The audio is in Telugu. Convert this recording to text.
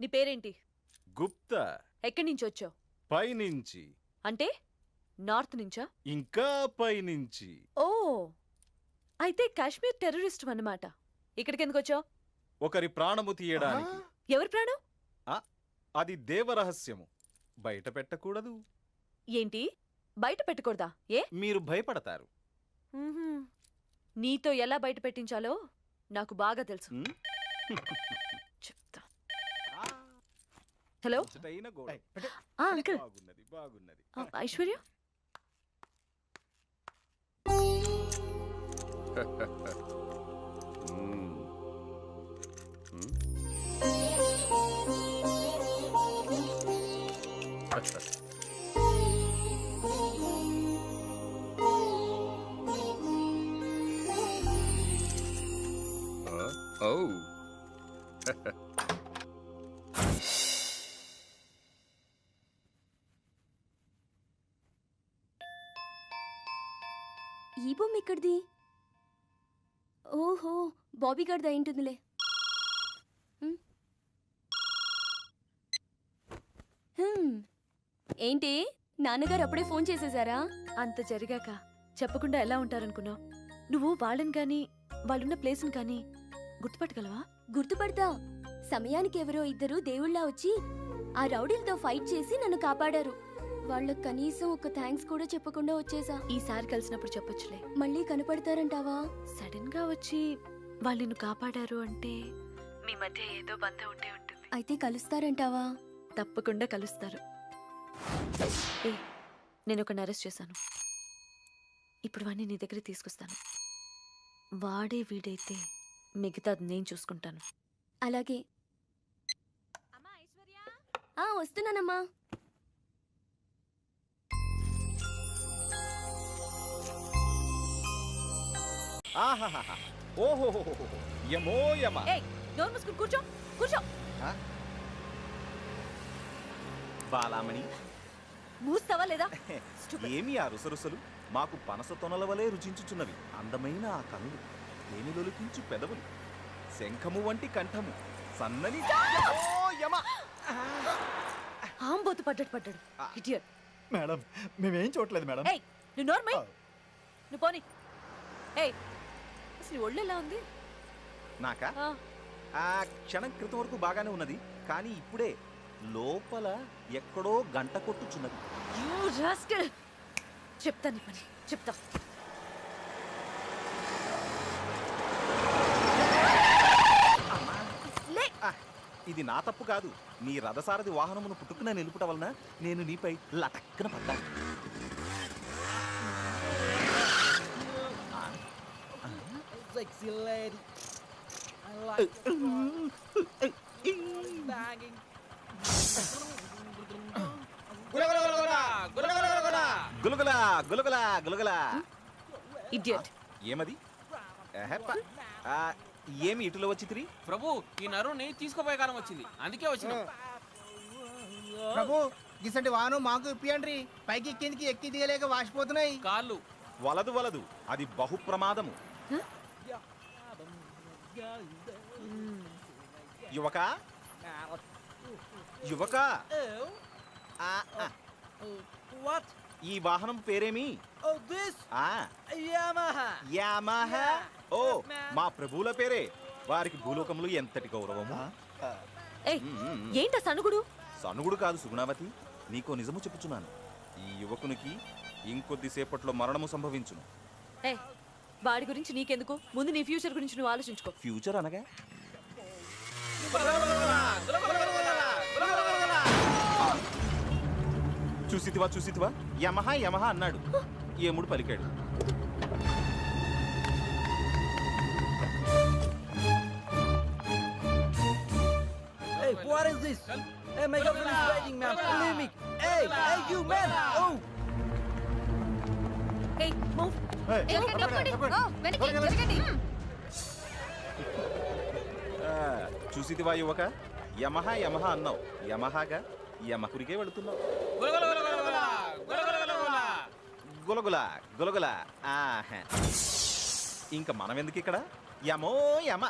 నీ పేరేంటి? గుప్తా. ఎక్కడి నుంచి వచ్చావు? పైనుంచి. అంటే నార్త్ నుంచా? ఇంకా పైనుంచి. ఓ అయితే కాశ్మీర్ టెర్రరిస్ట్ అన్నమాట. ఇక్కడికి ఎందుకు వచ్చావు? ఒకరి ప్రాణము తీయడానికి. ఎవరి ప్రాణం? అది దేవరహస్యము బయట పెట్టకూడదు. ఏంటి? బయట పెట్టకూడదా? ఏ? మీరు భయపడతారు. మ్మ్హ్మ్. నీతో ఎలా బయట పెట్టించాలో నాకు బాగా తెలుసు. హలో? అంకుల్. బాగున్నది బాగున్నది. ఆ, ఐశ్వర్య? ఉమ్. ఈ బొమ్మ ఇక్కడిది ఓహో బాబీ గారిది అయి ఉంటుందిలే. హ్మ్. హ్మ్. ఏంటి? నాన్నగారు అప్పుడే ఫోన్ చేసేసారా అంత జరిగాక చెప్పకుండా ఎలా ఉంటారనుకున్నావు? నువ్వు వాళ్ళని కానీ వాళ్ళున్న ప్లేస్ని కానీ గుర్తుపట్టగలవా? గుర్తుపడతా. సమయానికి ఎవరో ఇద్దరు దేవుళ్ళ వచ్చి ఆ రౌడీలతో ఫైట్ చేసి నన్ను కాపాడారు. వాళ్ళకు కనీసం ఒక థ్యాంక్స్ కూడా చెప్పకుండా వచ్చేసా. ఈసారి కలిసినప్పుడు చెప్పొచ్చులే. మళ్ళీ కనపడతారంటావా? సడన్గా వచ్చి వాళ్ళు నిన్ను కాపాడారు అంటే మీ మధ్య ఏదో బంధం ఉంటే ఉంటుంది. అయితే కలుస్తారంటావా? తప్పకుండా కలుస్తారు. ఏ నేను ఒక అరెస్ట్ చేశాను. ఇప్పుడు వాడిని నీ దగ్గర తీసుకొస్తాను. వాడే వీడైతే మిగతాది నేను చూసుకుంటాను. అలాగే. ఆ వస్తున్నానమ్మా. ఆహాహాహా. ఓహోహోహోహో. యమో యమ. ఏయ్ మూసుకుని కూర్చో కూర్చో. బాలామణి. మూస్తావా లేదా. ఏమి ఆ రుసరుసలు? మాకు పనస తొనల వలె రుచించుచున్నవి. అందమైన ఆ కనులు తేనెలొలికించు పెదవులు? శంఖము వంటి కంఠము సన్నని ఆంబోతు పడ్డట్టు పడ్డాడు. ఇడియట్ మేడం మేమేం చూడలేదు మేడం. ఏయ్ నువ్వు నోర్మై నువ్వు పోని. ఏయ్ అసలు నీ ఒళ్ళు ఎలా ఉంది? నాకా? ఆ, ఆ క్షణం క్రితం వరకు బాగానే ఉన్నది కానీ ఇప్పుడే లోపల ఎక్కడో గంట కొట్టుచున్నది. you rascal. చెప్తా నీ పని చెప్తా. లే! ఆ, ఇది నా తప్పు కాదు. నీ రథసారథి వాహనమును పుట్టుకున నిలుపుట వలన నేను నీపై లటక్కన పడ్డా Sexy lady. I like banging. గులగులా గులగులా గులగులా. ఇడియట్ ఏమది? ఎహెప్ప. ఆ, ఏమి ఇటులో వచ్చి తిరిగి? ప్రభు ఈ నరుని తీసుకుపోయే కాలం వచ్చింది. అందుకే వచ్చిన. ప్రభు గిసంటి వాను మాకు ఇప్పియండ్రి. పైకి కిందికి ఎక్కి దిగలేక వాసిపోతున్నాయి. కాళ్ళు. వలదు వలదు. అది బహు ప్రమాదము యువక యువక ఆ, ఆ, వాట్ ఈ వాహనం పేరేమి? ఓ దిస్ ఆ. యామహా యామహ ఓ మా ప్రభువుల పేరే. వారికి భూలోకములు ఎంతటి గౌరవము? ఏయ్ మ్మ్, మ్మ్. ఏంటా సనుగుడు సనుగుడు కాదు సుగుణావతి. నీకో నిజము చెప్పుచున్నాను. ఈ యువకునికి ఇంకొద్దిసేపట్లో మరణము సంభవించును. వాడి గురించి నీకెందుకు ముందు నీ ఫ్యూచర్ గురించి నువ్వు ఆలోచించుకో ఫ్యూచర్ అనగా చూసితివా చూసితివా యమహ యమహ అన్నాడు ఏముడు పలికాడు Hey, what is this? Hey, my girlfriend is waiting, man. Leave me. Hey, hey, you, man. Oh. ఏయ్ మూవ్ ఆ, చూసితివా యువక? యమహ యమహ అన్నావు. యమహగా యమకురికే వెళుతున్నావు. గులగుల గులగుల గుల, గులగుల. గులగుల. గులగుల గులగుల ఆహా. ఇంక మనం ఎందుకు ఇక్కడ యమో యమ.